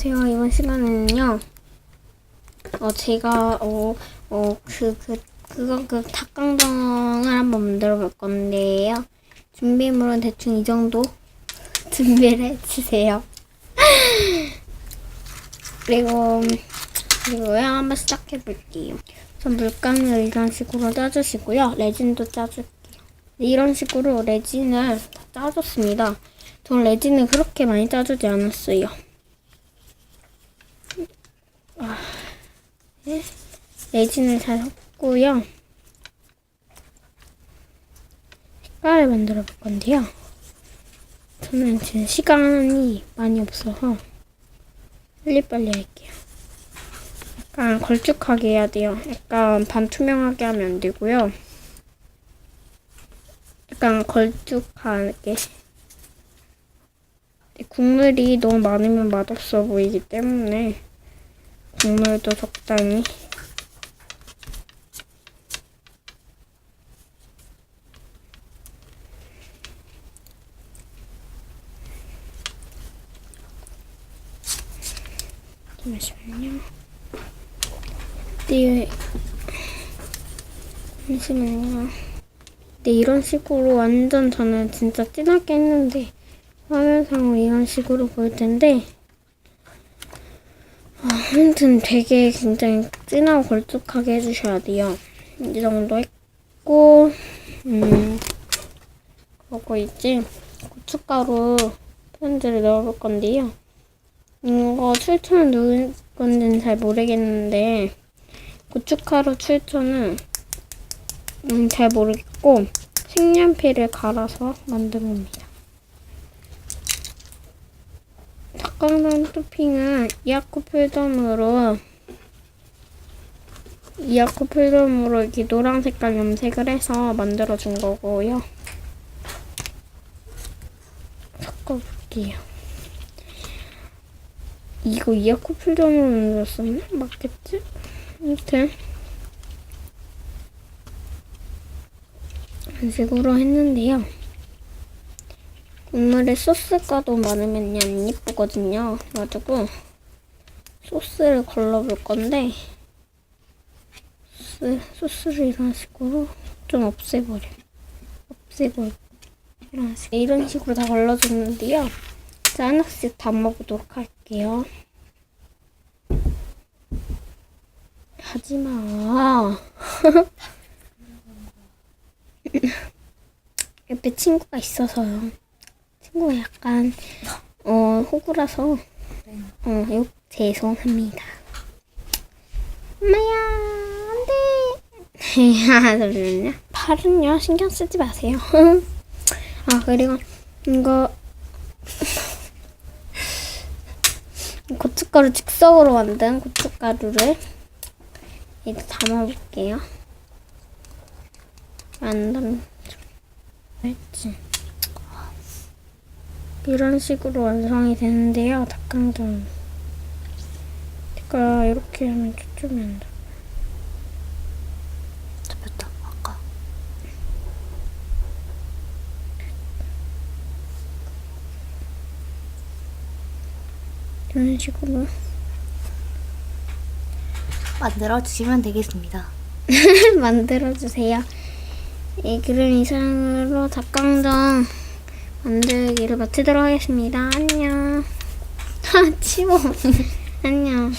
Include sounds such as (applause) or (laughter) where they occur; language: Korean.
안녕하세요. 이번 시간에는요. 어, 제가, 어, 어, 그, 그, 그거, 그 닭강정을 한번 만들어 볼 건데요. 준비물은 대충 이 정도 (laughs) 준비를 해주세요. (laughs) 그리고, 그리고요. 한번 시작해 볼게요. 전 물감을 이런 식으로 짜주시고요. 레진도 짜줄게요. 이런 식으로 레진을 다 짜줬습니다. 전 레진을 그렇게 많이 짜주지 않았어요. 아, 네. 레진을 잘 섞고요. 색깔을 만들어 볼 건데요. 저는 지금 시간이 많이 없어서 빨리빨리 할게요. 약간 걸쭉하게 해야 돼요. 약간 반투명하게 하면 안 되고요. 약간 걸쭉하게. 국물이 너무 많으면 맛없어 보이기 때문에 국물도 적당히 잠시만요. 네, 잠시만요. 네, 이런 식으로 완전 저는 진짜 진하게 했는데 화면상으로 이런 식으로 보일 텐데 아, 아무튼 되게 굉장히 진하고 걸쭉하게 해주셔야 돼요. 이 정도 했고 음 그리고 이제 고춧가루 편지를 넣어볼 건데요. 이거 출처는 누구 건지는 잘 모르겠는데 고춧가루 출처는 음, 잘 모르겠고 색연필을 갈아서 만들어봅니다. 닭강정 토핑은 이아코 필름으로 이아코 필름으로 이렇게 노란 색깔 염색을 해서 만들어 준 거고요. 섞어볼게요. 이거 이아코 필름으로 만들었었나? 맞겠지? 아무튼 이런 식으로 했는데요. 국물에 소스가 너무 많으면 안 예쁘거든요. 그래가지고 소스를 걸러볼 건데 소스, 소스를 이런 식으로 좀 없애버려. 없애버려. 이런, 식, 이런 식으로 다 걸러줬는데요. 이제 하나씩 다 먹어보도록 할게요. 하지마. (laughs) 옆에 친구가 있어서요. 친구가 약간 어 호구라서 어 욕 죄송합니다. 엄마야 안돼. (laughs) 잠시만요. 팔은요 신경 쓰지 마세요. (laughs) 아 그리고 이거 (laughs) 고춧가루 즉석으로 만든 고춧가루를 이제 담아볼게요. 만담 했지. 이런 식으로 완성이 되는데요. 닭강정. 제가 이렇게 하면 초점이 안 잡. 잡혔다 아까 이런 식으로 만들어 주시면 되겠습니다. (laughs) 만들어 주세요. 예, 그럼 이상으로 닭강정 만들기를 마치도록 하겠습니다. 안녕. (laughs) 아, 치워. (laughs) 안녕.